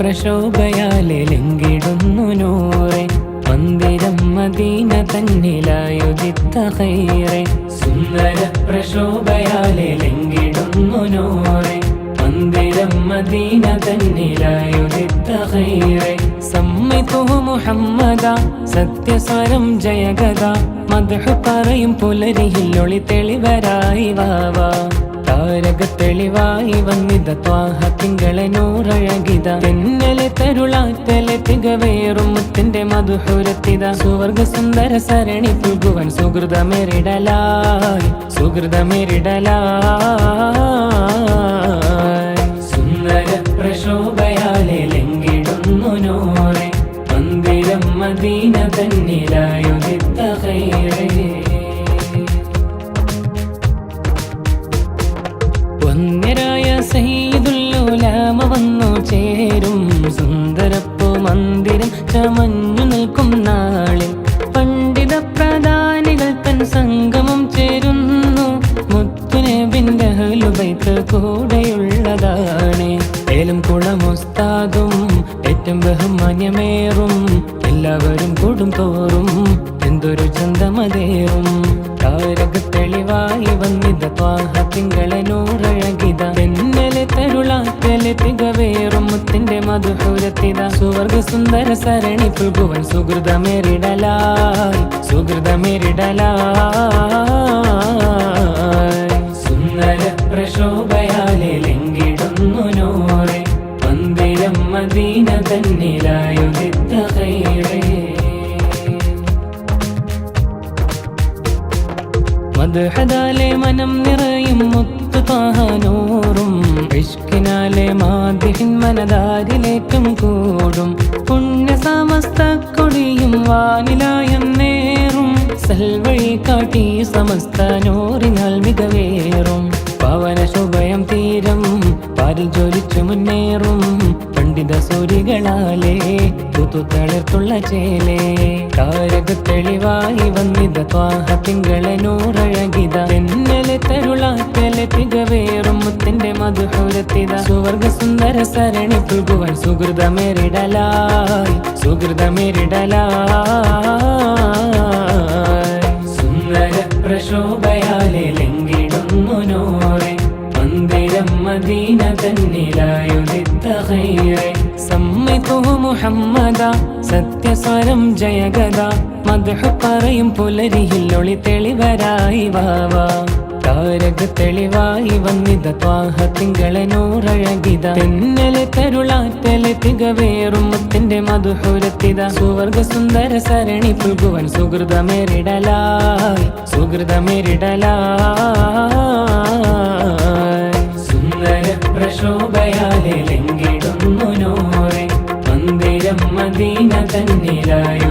പ്രശോഭയാലെ ലംഘിടുന്നു നൂറെ. മന്ദിരം മദീന തന്നിലായുദിത്ത ഹൈറെ. സുന്ദര പ്രശോഭയാലെ ലംഘിടുന്നു നൂറെ. മന്ദിരം മദീന തന്നിലായുദിത്ത ഹൈറെ. സമ്മിതു മുഹമ്മദ സത്യസ്വരം ജയഗത മധു പറയും പുലരിയിൽ ഒളി തെളിവരായി വാവാ താരക തെളിവായി വന്നിത ത്വാഹ തിങ്കളെ നൂറഴകിത തെന്നലെ തരുളാറ്റലെ തികവേറും മുത്തിന്റെ മധുഹുരത്തിത സുവർഗ സുന്ദര സരണി പുൽകുവൻ സുഹൃതമേറിടലായി സുഹൃതമേറിടലായി സുന്ദര പ്രശോഭയാലെ ലംഘിടുന്നു നോറെ മന്ദിരം മദീന തന്നിലായുദിത്ത ഹൈറേ ചേരും. സുന്ദരപ്പൂ മന്ദിരം ചമഞ്ഞു നിൽക്കും നാളിൽ. പണ്ഡിത പ്രധാനികൾ തൻ സംഗമം ചേരുന്നു. മുത്തുനബിന്റെ ഹലുബൈത്ത് കൂടെയുള്ളതാണ്. ഏലും കുളമുസ്താദും ഏറ്റവും ബഹുമാന്യമേറും. എല്ലാവരും കൂടും തോറും എന്തൊരു ചന്തമതേറും. താരക തെളിവായി വന്നിത ത്വാഹ തിങ്കളെ നൂറഴകിത തരുളാറ്റലെ തികവേറും മുത്തിന്റെ മധുഹുരത്തിത. സുവർഗ സുന്ദര സരണി പുൽകുവൻ സുഹൃതമേറിടലായി സുഹൃതമേറിടലായി സുന്ദര പ്രശോഭയാലെ ലംഘിടുന്നു നോറെ മന്ദിരം മദീന തന്നിലായുദിത്ത മധുഹദാലെ മനം നിറയും മുത്തു താനൂറും ഇഷ്കിനാലെ മാതിഹിൻ മനതാരിലേറ്റം കൂടും. പുണ്യ സമസ്ത കൊടിയും വാനിലായം നേറും സൽവഴി കാട്ടി സമസ്ത നൂറിനാൽ മികവേറും. പവന ശുഭയം തീരം പാരിൽ ജ്വലിച്ചു മുന്നേറും. പണ്ഡിത സൂരികളാലേ തുതു തളിർത്തുള്ള ചേലേ. കാരക തെളിവായി വന്നിത ത്വാഹ തിങ്കളെ നൂറഴകിത. തെന്നലെ തികവേറും മുത്തിന്റെ മധുഹുരത്തിത സുവർഗ സുന്ദര സരണി പുൽകുവൻ സുഹൃതമേറിടലായി സുഹൃതമേറിടലായി. സുന്ദര പ്രശോഭയാലെ ലംഘിടുന്നു നൂറെ മന്ദിരം മദീന തന്നിലായുദിത്ത ഹൈറെ സമ്മിതു മുഹമ്മദ സത്യസ്വരം ജയഗത മധു പറയും പുലരിയിൽ ഒളി തെളിവരായി വാവാ താരക തെളിവായി വന്നിത ത്വാഹ തിങ്കളെ നൂറഴകിത തെന്നലെ തരുളാറ്റലെ തികവേറും മുത്തിന്റെ മധുഹുരത്തിത. സുവർഗ സുന്ദര സരണി പുൽകുവൻ സുഹൃതമേറിടലായി സുഹൃതമേറിടലായി. സുന്ദര പ്രശോഭയാലെ ലംഘിടുന്നു മന്ദിരം മദീന തന്നിലായി